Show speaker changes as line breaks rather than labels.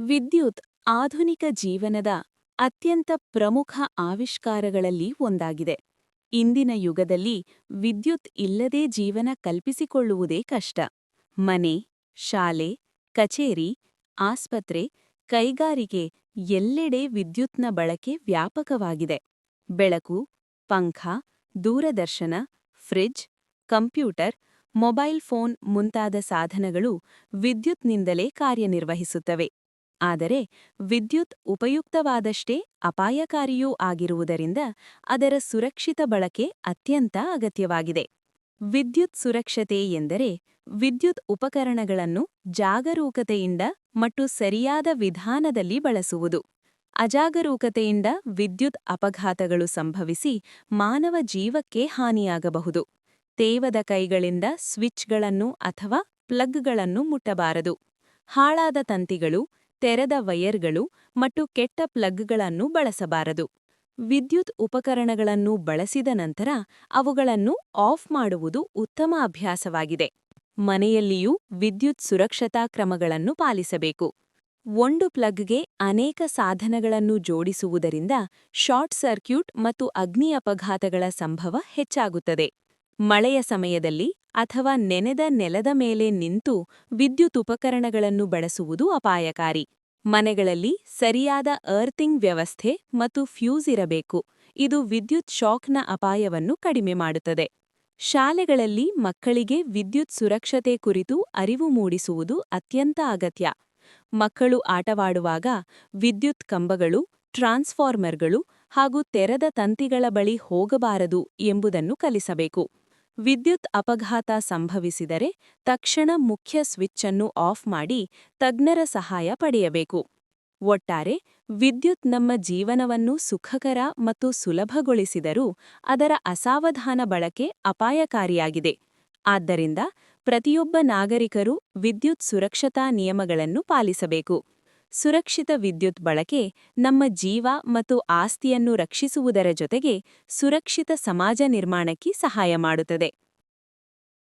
ವಿದ್ಯುತ್ ಆಧುನಿಕ ಜೀವನದ ಅತ್ಯಂತ ಪ್ರಮುಖ ಆವಿಷ್ಕಾರಗಳಲ್ಲಿ ಒಂದಾಗಿದೆ. ಇಂದಿನ ಯುಗದಲ್ಲಿ ವಿದ್ಯುತ್ ಇಲ್ಲದೇ ಜೀವನ ಕಲ್ಪಿಸಿಕೊಳ್ಳುವುದೇ ಕಷ್ಟ. ಮನೆ, ಶಾಲೆ, ಕಚೇರಿ, ಆಸ್ಪತ್ರೆ, ಕೈಗಾರಿಕೆ ಎಲ್ಲೆಡೆ ವಿದ್ಯುತ್ನ ಬಳಕೆ ವ್ಯಾಪಕವಾಗಿದೆ. ಬೆಳಕು, ಪಂಖ, ದೂರದರ್ಶನ ಫ್ರಿಜ್ ಕಂಪ್ಯೂಟರ್, ಮೊಬೈಲ್ ಫೋನ್ ಮುಂತಾದ ಸಾಧನಗಳು ವಿದ್ಯುತ್ನಿಂದಲೇ ಕಾರ್ಯನಿರ್ವಹಿಸುತ್ತವೆ. ಆದರೆ ವಿದ್ಯುತ್ ಉಪಯುಕ್ತವಾದಷ್ಟೇ ಅಪಾಯಕಾರಿಯೂ ಆಗಿರುವುದರಿಂದ ಅದರ ಸುರಕ್ಷಿತ ಬಳಕೆ ಅತ್ಯಂತ ಅಗತ್ಯವಾಗಿದೆ. ವಿದ್ಯುತ್ ಸುರಕ್ಷತೆ ಎಂದರೆ ವಿದ್ಯುತ್ ಉಪಕರಣಗಳನ್ನು ಜಾಗರೂಕತೆಯಿಂದ ಮತ್ತು ಸರಿಯಾದ ವಿಧಾನದಲ್ಲಿ ಬಳಸುವುದು. ಅಜಾಗರೂಕತೆಯಿಂದ ವಿದ್ಯುತ್ ಅಪಘಾತಗಳು ಸಂಭವಿಸಿ ಮಾನವ ಜೀವಕ್ಕೆ ಹಾನಿಯಾಗಬಹುದು. ತೇವದ ಕೈಗಳಿಂದ ಸ್ವಿಚ್ಗಳನ್ನು ಅಥವಾ ಪ್ಲಗ್ಗಳನ್ನು ಮುಟ್ಟಬಾರದು. ಹಾಳಾದ ತಂತಿಗಳು ತೆರೆದ ವೈಯರ್ಗಳು ಮತ್ತು ಕೆಟ್ಟ ಪ್ಲಗ್ಗಳನ್ನು ಬಳಸಬಾರದು. ವಿದ್ಯುತ್ ಉಪಕರಣಗಳನ್ನು ಬಳಸಿದ ನಂತರ ಅವುಗಳನ್ನು ಆಫ್ ಮಾಡುವುದು ಉತ್ತಮ ಅಭ್ಯಾಸವಾಗಿದೆ. ಮನೆಯಲ್ಲಿಯೂ ವಿದ್ಯುತ್ ಸುರಕ್ಷತಾ ಕ್ರಮಗಳನ್ನು ಪಾಲಿಸಬೇಕು. ಒಂದು ಪ್ಲಗ್ಗೆ ಅನೇಕ ಸಾಧನಗಳನ್ನು ಜೋಡಿಸುವುದರಿಂದ ಶಾರ್ಟ್ ಸರ್ಕ್ಯೂಟ್ ಮತ್ತು ಅಗ್ನಿ ಅಪಘಾತಗಳ ಸಂಭವ ಹೆಚ್ಚಾಗುತ್ತದೆ. ಮಳೆಯ ಸಮಯದಲ್ಲಿ ಅಥವಾ ನೆನೆದ ನೆಲದ ಮೇಲೆ ನಿಂತು ವಿದ್ಯುತ್ ಉಪಕರಣಗಳನ್ನು ಬಳಸುವುದು ಅಪಾಯಕಾರಿ. ಮನೆಗಳಲ್ಲಿ ಸರಿಯಾದ ಅರ್ಥಿಂಗ್ ವ್ಯವಸ್ಥೆ ಮತ್ತು ಫ್ಯೂಸ್ ಇರಬೇಕು. ಇದು ವಿದ್ಯುತ್ ಶಾಕ್ನ ಅಪಾಯವನ್ನು ಕಡಿಮೆ ಮಾಡುತ್ತದೆ. ಶಾಲೆಗಳಲ್ಲಿ ಮಕ್ಕಳಿಗೆ ವಿದ್ಯುತ್ ಸುರಕ್ಷತೆ ಕುರಿತು ಅರಿವು ಮೂಡಿಸುವುದು ಅತ್ಯಂತ ಅಗತ್ಯ. ಮಕ್ಕಳು ಆಟವಾಡುವಾಗ ವಿದ್ಯುತ್ ಕಂಬಗಳು, ಟ್ರಾನ್ಸ್ಫಾರ್ಮರ್ಗಳು ಹಾಗೂ ತೆರೆದ ತಂತಿಗಳ ಬಳಿ ಹೋಗಬಾರದು ಎಂಬುದನ್ನು ಕಲಿಸಬೇಕು. ವಿದ್ಯುತ್ ಅಪಘಾತ ಸಂಭವಿಸಿದರೆ ತಕ್ಷಣ ಮುಖ್ಯ ಸ್ವಿಚ್ ಅನ್ನು ಆಫ್ ಮಾಡಿ ತಜ್ಞರ ಸಹಾಯ ಪಡೆಯಬೇಕು. ಒಟ್ಟಾರೆ ವಿದ್ಯುತ್ ನಮ್ಮ ಜೀವನವನ್ನು ಸುಖಕರ ಮತ್ತು ಸುಲಭಗೊಳಿಸಿದರೂ ಅದರ ಅಸಾವಧಾನ ಬಳಕೆ ಅಪಾಯಕಾರಿಯಾಗಿದೆ. ಆದ್ದರಿಂದ ಪ್ರತಿಯೊಬ್ಬ ನಾಗರಿಕರು ವಿದ್ಯುತ್ ಸುರಕ್ಷತಾ ನಿಯಮಗಳನ್ನು ಪಾಲಿಸಬೇಕು. ಸುರಕ್ಷಿತ ವಿದ್ಯುತ್ ಬಳಕೆ ನಮ್ಮ ಜೀವ ಮತ್ತು ಆಸ್ತಿಯನ್ನು ರಕ್ಷಿಸುವುದರ ಜೊತೆಗೆ ಸುರಕ್ಷಿತ ಸಮಾಜ ನಿರ್ಮಾಣಕ್ಕೆ ಸಹಾಯ ಮಾಡುತ್ತದೆ.